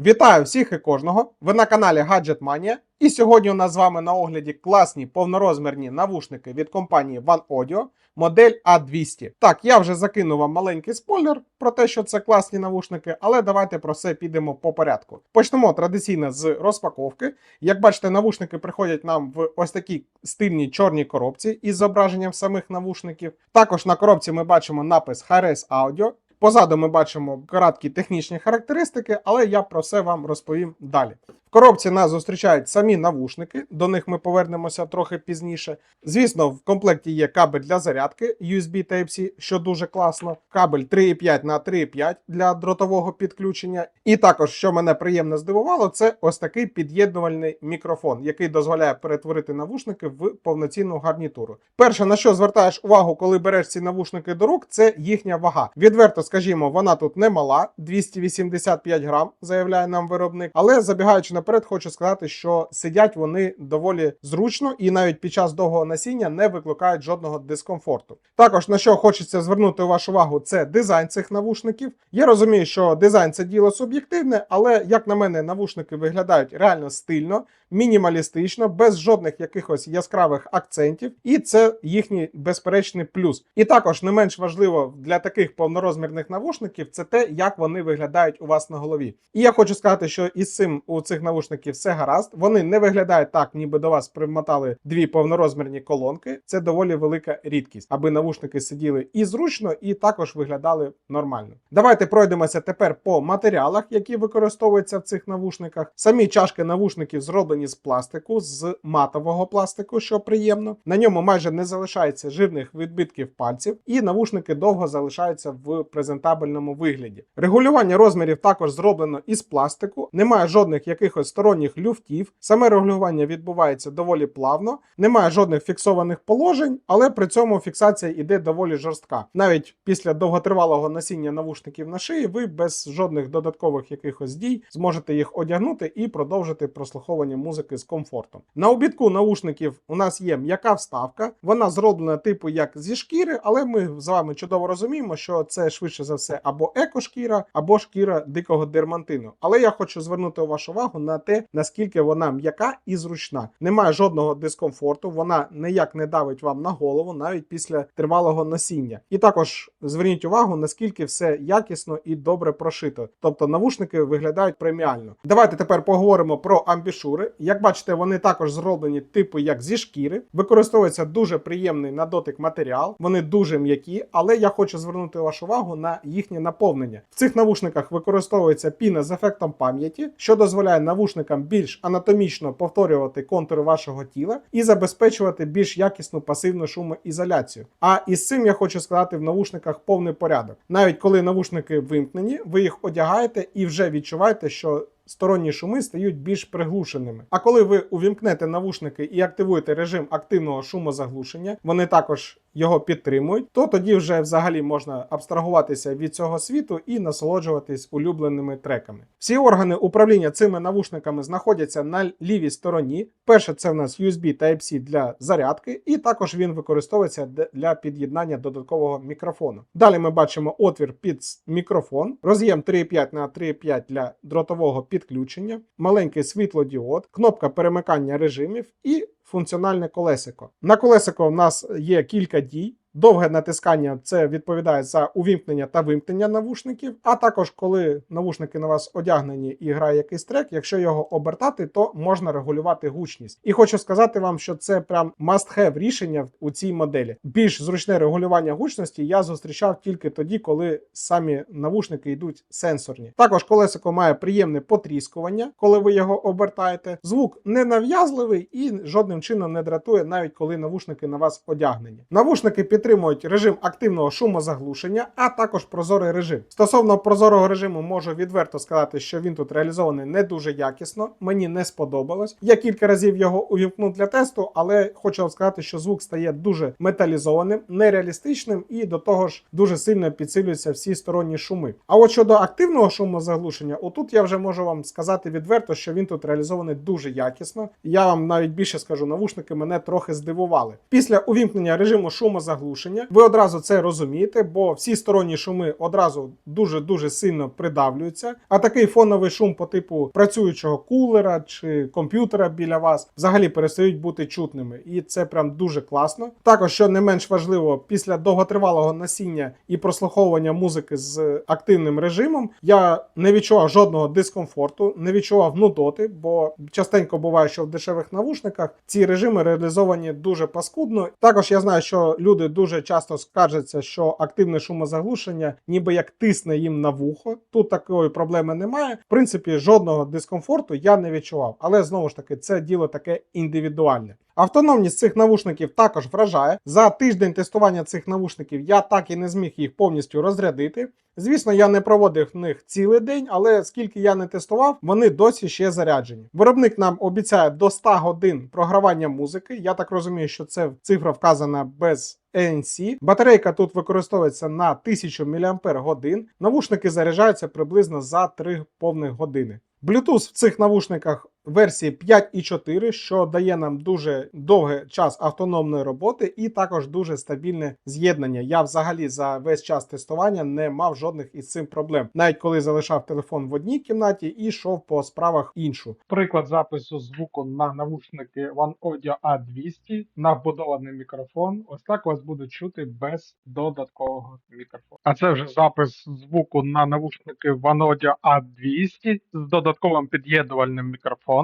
Вітаю всіх і кожного! Ви на каналі Gadget Mania. І сьогодні у нас з вами на огляді класні повнорозмірні навушники від компанії One Audio, модель A200. Так, я вже закинув вам маленький спойлер про те, що це класні навушники, але давайте про все підемо по порядку. Почнемо традиційно з розпаковки. Як бачите, навушники приходять нам в ось такій стильній чорній коробці із зображенням самих навушників. Також на коробці ми бачимо напис HRS Audio. Позаду ми бачимо короткі технічні характеристики, але я про все вам розповім далі. Коробці нас зустрічають самі навушники, до них ми повернемося трохи пізніше. Звісно, в комплекті є кабель для зарядки USB Type-C, що дуже класно. Кабель 3,5 на 3,5 для дротового підключення. І також, що мене приємно здивувало, це ось такий під'єднувальний мікрофон, який дозволяє перетворити навушники в повноцінну гарнітуру. Перше, на що звертаєш увагу, коли береш ці навушники до рук, це їхня вага. Відверто скажімо, вона тут не мала, 285 грам, заявляє нам виробник. Але забігаючи наперед, хочу сказати, що сидять вони доволі зручно і навіть під час довгого насіння не викликають жодного дискомфорту. Також на що хочеться звернути вашу увагу, це дизайн цих навушників. Я розумію, що дизайн це діло суб'єктивне, але як на мене, навушники виглядають реально стильно, мінімалістично, без жодних якихось яскравих акцентів, і це їхній безперечний плюс. І також не менш важливо для таких повнорозмірних навушників це те, як вони виглядають у вас на голові. І я хочу сказати, що із цим у цих навушників все гаразд. Вони не виглядають так, ніби до вас примотали дві повнорозмірні колонки. Це доволі велика рідкість, аби навушники сиділи і зручно, і також виглядали нормально. Давайте пройдемося тепер по матеріалах, які використовуються в цих навушниках. Самі чашки навушників зроблені з пластику, з матового пластику, що приємно. На ньому майже не залишається жирних відбитків пальців, і навушники довго залишаються в презентабельному вигляді. Регулювання розмірів також зроблено із пластику, немає жодних якихось сторонніх люфтів. Саме регулювання відбувається доволі плавно, немає жодних фіксованих положень, але при цьому фіксація іде доволі жорстка. Навіть після довготривалого носіння навушників на шиї, ви без жодних додаткових якихось дій зможете їх одягнути і продовжити прослуховування музики з комфортом. На обідку наушників у нас є м'яка вставка, вона зроблена типу як зі шкіри, але ми з вами чудово розуміємо, що це швидше за все або екошкіра, або шкіра дикого дермантину. Але я хочу звернути вашу увагу на те, наскільки вона м'яка і зручна. Немає жодного дискомфорту, вона ніяк не давить вам на голову навіть після тривалого носіння. І також зверніть увагу, наскільки все якісно і добре прошито. Тобто навушники виглядають преміально. Давайте тепер поговоримо про амбішури. Як бачите, вони також зроблені типу як зі шкіри. Використовується дуже приємний на дотик матеріал. Вони дуже м'які, але я хочу звернути вашу увагу на їхнє наповнення. В цих навушниках використовується піна з ефектом пам'яті, що дозволяє навушникам більш анатомічно повторювати контури вашого тіла і забезпечувати більш якісну пасивну шумоізоляцію. А із цим я хочу сказати в навушниках повний порядок. Навіть коли навушники вимкнені, ви їх одягаєте і вже відчуваєте, що сторонні шуми стають більш приглушеними. А коли ви увімкнете навушники і активуєте режим активного шумозаглушення, вони також його підтримують, то тоді вже взагалі можна абстрагуватися від цього світу і насолоджуватись улюбленими треками. Всі органи управління цими навушниками знаходяться на лівій стороні. Перше, це в нас USB Type-C для зарядки, і також він використовується для під'єднання додаткового мікрофону. Далі ми бачимо отвір під мікрофон, роз'єм 3,5 на 3,5 для дротового підключення, маленький світлодіод, кнопка перемикання режимів і функціональне колесико. На колесико в нас є кілька дій. Довге натискання це відповідає за увімкнення та вимкнення навушників. А також, коли навушники на вас одягнені і грає якийсь трек, якщо його обертати, то можна регулювати гучність. І хочу сказати вам, що це прям must-have рішення у цій моделі. Більш зручне регулювання гучності я зустрічав тільки тоді, коли самі навушники йдуть сенсорні. Також колесико має приємне потріскування, коли ви його обертаєте. Звук не нав'язливий і жодним чином не дратує, навіть коли навушники на вас одягнені. Навушники під підтримують режим активного шумозаглушення, а також прозорий режим. Стосовно прозорого режиму, можу відверто сказати, що він тут реалізований не дуже якісно. Мені не сподобалось. Я кілька разів його увімкнув для тесту, але хочу вам сказати, що звук стає дуже металізованим, нереалістичним і до того ж дуже сильно підсилюються всі сторонні шуми. А от щодо активного шумозаглушення, отут я вже можу вам сказати відверто, що він тут реалізований дуже якісно. Я вам навіть більше скажу, навушники мене трохи здивували. Після увімкнення режиму шумозаглушення шумозаглушення. Ви одразу це розумієте, бо всі сторонні шуми одразу дуже дуже сильно придавлюються. А такий фоновий шум по типу працюючого кулера чи комп'ютера біля вас взагалі перестають бути чутними, і це прям дуже класно. Також, що не менш важливо, після довготривалого насіння і прослуховування музики з активним режимом, я не відчував жодного дискомфорту, не відчував нудоти, бо частенько буває, що в дешевих навушниках ці режими реалізовані дуже паскудно. Також я знаю, що люди дуже часто скаржаться, що активне шумозаглушення ніби як тисне їм на вухо. Тут такої проблеми немає. В принципі, жодного дискомфорту я не відчував. Але знову ж таки, це діло таке індивідуальне. Автономність цих навушників також вражає. За тиждень тестування цих навушників я так і не зміг їх повністю розрядити. Звісно, я не проводив в них цілий день, але скільки я не тестував, вони досі ще заряджені. Виробник нам обіцяє до 100 годин програвання музики. Я так розумію, що це цифра вказана без ANC. Батарейка тут використовується на 1000 мАч. Навушники заряджаються приблизно за 3 повних години. Bluetooth в цих навушниках версії 5.4, що дає нам дуже довгий час автономної роботи і також дуже стабільне з'єднання. Я взагалі за весь час тестування не мав жодних із цим проблем, навіть коли залишав телефон в одній кімнаті і йшов по справах іншу. Приклад запису звуку на навушники One Audio A200 на вбудований мікрофон. Ось так вас буде чути без додаткового мікрофону. А це вже запис звуку на навушники One Audio A200 з додатковим під'єднувальним мікрофоном.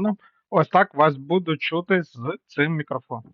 Ось так вас будуть чути з цим мікрофоном.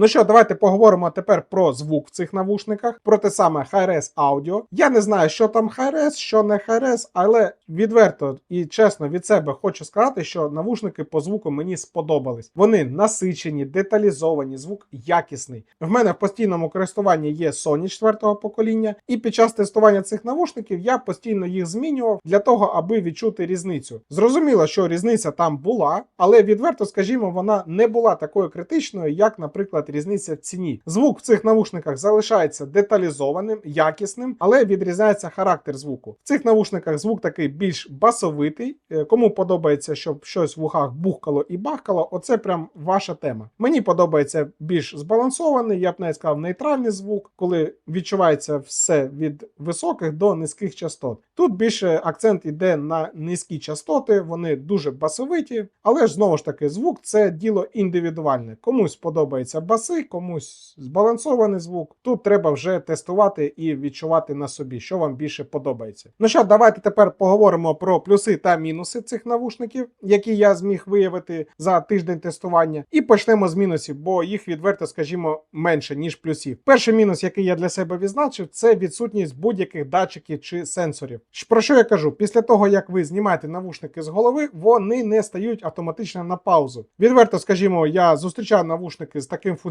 Ну що, давайте поговоримо тепер про звук в цих навушниках, про те саме Hi-Res Audio. Я не знаю, що там Hi-Res, що не Hi-Res, але відверто і чесно від себе хочу сказати, що навушники по звуку мені сподобались. Вони насичені, деталізовані, звук якісний. В мене в постійному користуванні є Sony 4 покоління, і під час тестування цих навушників я постійно їх змінював для того, аби відчути різницю. Зрозуміло, що різниця там була, але відверто, скажімо, вона не була такою критичною, як, наприклад, різниця в ціні. Звук в цих навушниках залишається деталізованим, якісним, але відрізняється характер звуку. В цих навушниках звук такий більш басовитий. Е, Кому подобається, щоб щось в ухах бухкало і бахкало, оце прям ваша тема. Мені подобається більш збалансований, я б навіть сказав, нейтральний звук, коли відчувається все від високих до низьких частот. Тут більше акцент іде на низькі частоти, вони дуже басовиті, але ж знову ж таки, звук це діло індивідуальне. Комусь подобається баси, комусь збалансований звук. Тут треба вже тестувати і відчувати на собі, що вам більше подобається. Ну що, давайте тепер поговоримо про плюси та мінуси цих навушників, які я зміг виявити за тиждень тестування. І почнемо з мінусів, бо їх відверто, скажімо, менше ніж плюсів. Перший мінус, який я для себе відзначив, це відсутність будь-яких датчиків чи сенсорів. Про що я кажу? Після того, як ви знімаєте навушники з голови, вони не стають автоматично на паузу. Відверто, скажімо, я зустрічав навушники з таким функціоналом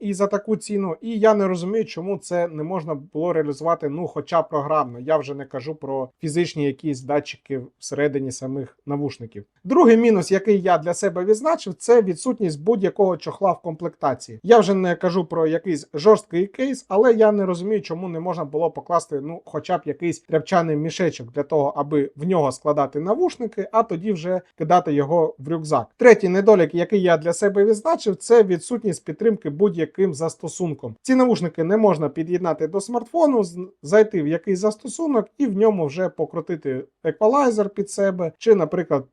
і за таку ціну, і я не розумію, чому це не можна було реалізувати, ну, хоча програмно. Я вже не кажу про фізичні якісь датчики всередині самих навушників. Другий мінус, який я для себе відзначив, це відсутність будь-якого чохла в комплектації. Я вже не кажу про якийсь жорсткий кейс, але я не розумію, чому не можна було покласти ну, хоча б якийсь тряпчаний мішечок для того, аби в нього складати навушники, а тоді вже кидати його в рюкзак. Третій недолік, який я для себе відзначив, це відсутність підтримки будь-яким застосунком. Ці навушники не можна під'єднати до смартфону, зайти в якийсь застосунок і в ньому вже покрутити еквалайзер під себе, чи, наприклад,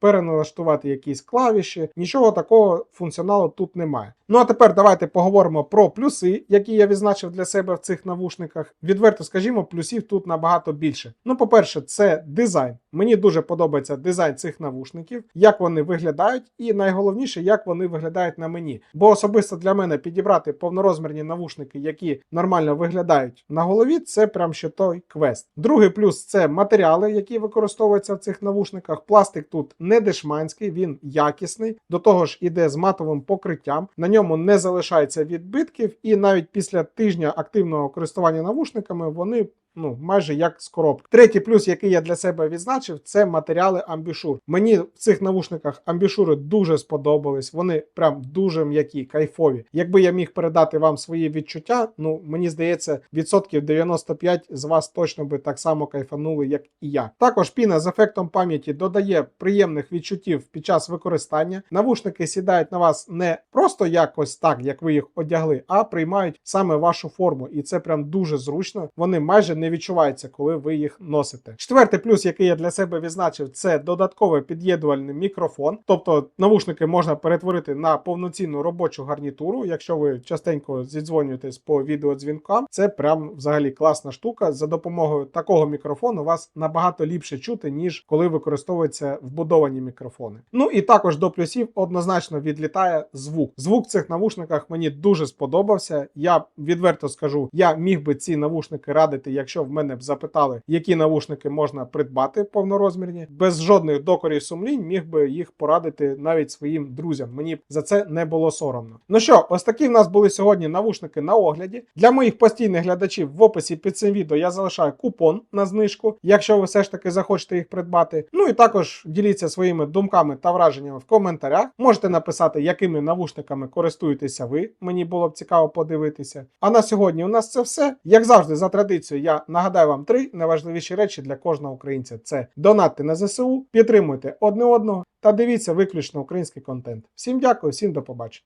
переналаштувати якісь клавіші. Нічого такого функціоналу тут немає. Ну а тепер давайте поговоримо про плюси, які я відзначив для себе в цих навушниках. Відверто скажімо, плюсів тут набагато більше. Ну, по-перше, це дизайн. Мені дуже подобається дизайн цих навушників, як вони виглядають, і найголовніше, як вони виглядають на мені. Бо особисто для мене підібрати повнорозмірні навушники, які нормально виглядають на голові, це прям ще той квест. Другий плюс це матеріали, які використовуються в цих навушниках. Пластик тут не дешманський, він якісний. До того ж, іде з матовим покриттям. На ньому не залишається відбитків, і навіть після тижня активного користування навушниками вони ну майже як з коробки. Третій плюс, який я для себе відзначив, це матеріали амбішур. Мені в цих навушниках амбішури дуже сподобались. Вони прям дуже м'які, кайфові. Якби я міг передати вам свої відчуття, ну мені здається, відсотків 95 з вас точно би так само кайфанули, як і я. Також піна з ефектом пам'яті додає приємних відчуттів під час використання. Навушники сідають на вас не просто якось так, як ви їх одягли, а приймають саме вашу форму, і це прям дуже зручно. Вони майже не відчуваються, коли ви їх носите. Четвертий плюс, який я для себе відзначив, це додатковий під'єднувальний мікрофон. Тобто навушники можна перетворити на повноцінну робочу гарнітуру. Якщо ви частенько зідзвонюєтесь по відеодзвінкам, це прям взагалі класна штука. За допомогою такого мікрофону вас набагато ліпше чути, ніж коли використовуються вбудовані мікрофони. Ну і також до плюсів однозначно відлітає звук. Звук в цих навушниках мені дуже сподобався. Я відверто скажу, я міг би ці навушники радити, якщо в мене б запитали, які навушники можна придбати повнорозмірні. Без жодних докорів сумлінь міг би їх порадити навіть своїм друзям. Мені б за це не було соромно. Ну що, ось такі в нас були сьогодні навушники на огляді. Для моїх постійних глядачів в описі під цим відео я залишаю купон на знижку, якщо ви все ж таки захочете їх придбати. Ну і також діліться своїми думками та враженнями в коментарях. Можете написати, якими навушниками користуєтеся ви. Мені було б цікаво подивитися. А на сьогодні у нас це все. Як завжди, за традицією, я нагадаю вам три найважливіші речі для кожного українця: це донатти на ЗСУ, підтримуйте одне одного та дивіться виключно український контент. Всім дякую, всім до побачення.